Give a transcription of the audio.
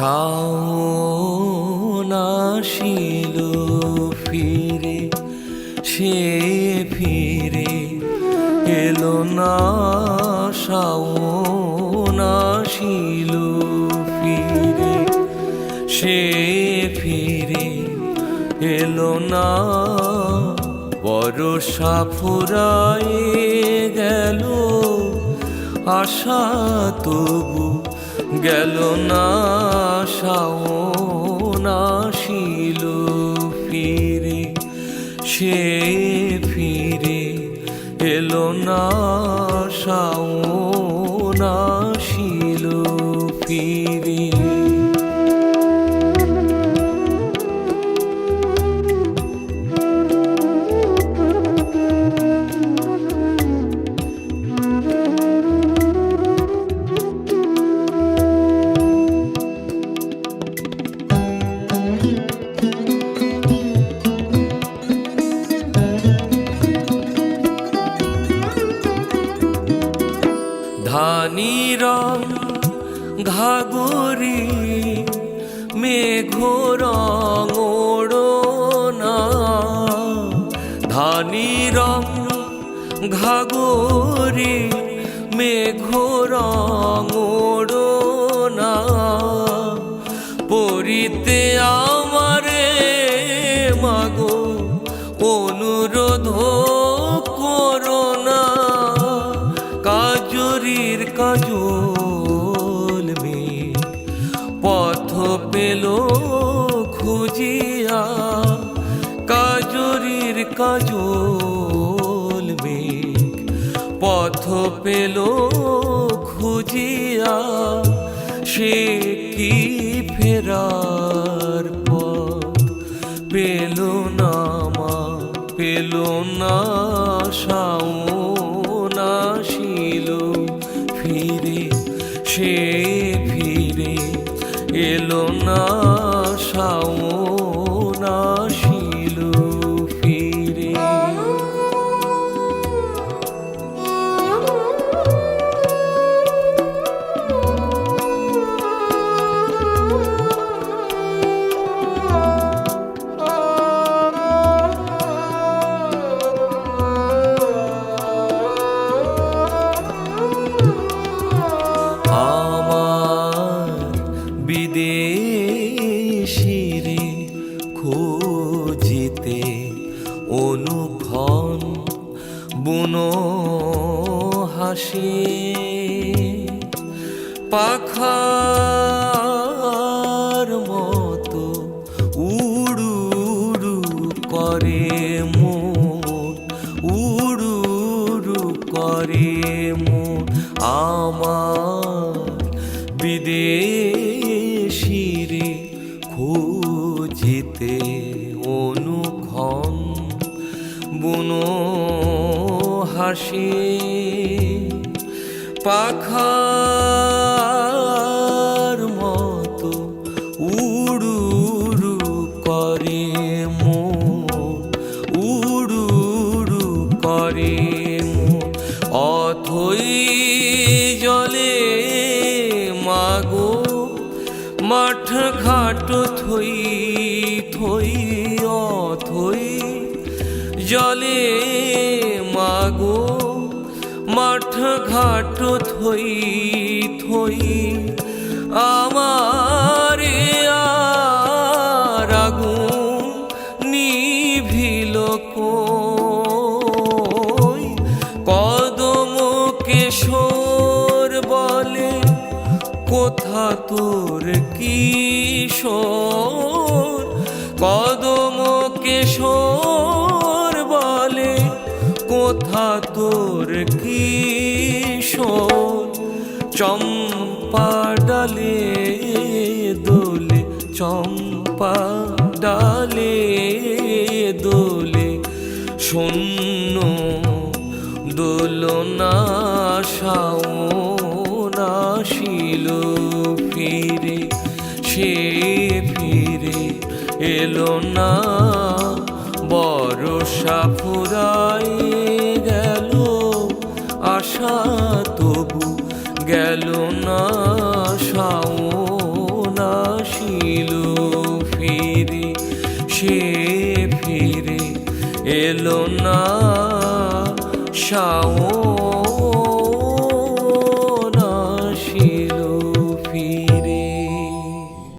শাওন ফিরে, সে ফিরে এলো না, শাওন আসিল ফিরে, সে ফিরে এলো না। বড় সাফুরায় গেল আশা তবু গেল না শাওন আসিল ফিরে সে ফিরে এলো না শাওন ধানি রং ঘাগরি মেঘ রং ওড়না। ধানি রং ঘাগরি মেঘ রং ওড়না। পরিতে আমারে কাজরির মে পথ পেল খুঁজিয়া, কাজরির কাজল মে পথ পেল খুঁজিয়া, সে কি ফেরার পথ? পেল না মা, পেল না শাওন এলো না। বিদেশিরে খোঁজিতে অনুক্ষণ বুনো হাসি। পাখার মতো উড়ু উড়ু করে মন উড়ু উড়ু করে মন। আমার বিদেশিরে খুঁজিতে অনুক্ষণ বুনো হাসি পাখার মতো উড়ু উড়ু করে মো উড়ু উড়ু করে মো। অথই মাঠ ঘাট থই থই অথই জলে মাগো মাঠ ঘাট থই থই। আমার কোথা তোর কিশোর? কদম কেশর বলে, কোথা তোর কিশোর? চম্পা ডালে দোলে, চম্পা ডালে দোলে, শূন্য দোলনা শাওন আসিল ফিরে, সে ফিরে এলো না। বড় সাফুরাই গেল, আশা তবু গেল না। সাও না আসিল ফিরে, সে ফিরে এলো না। সাও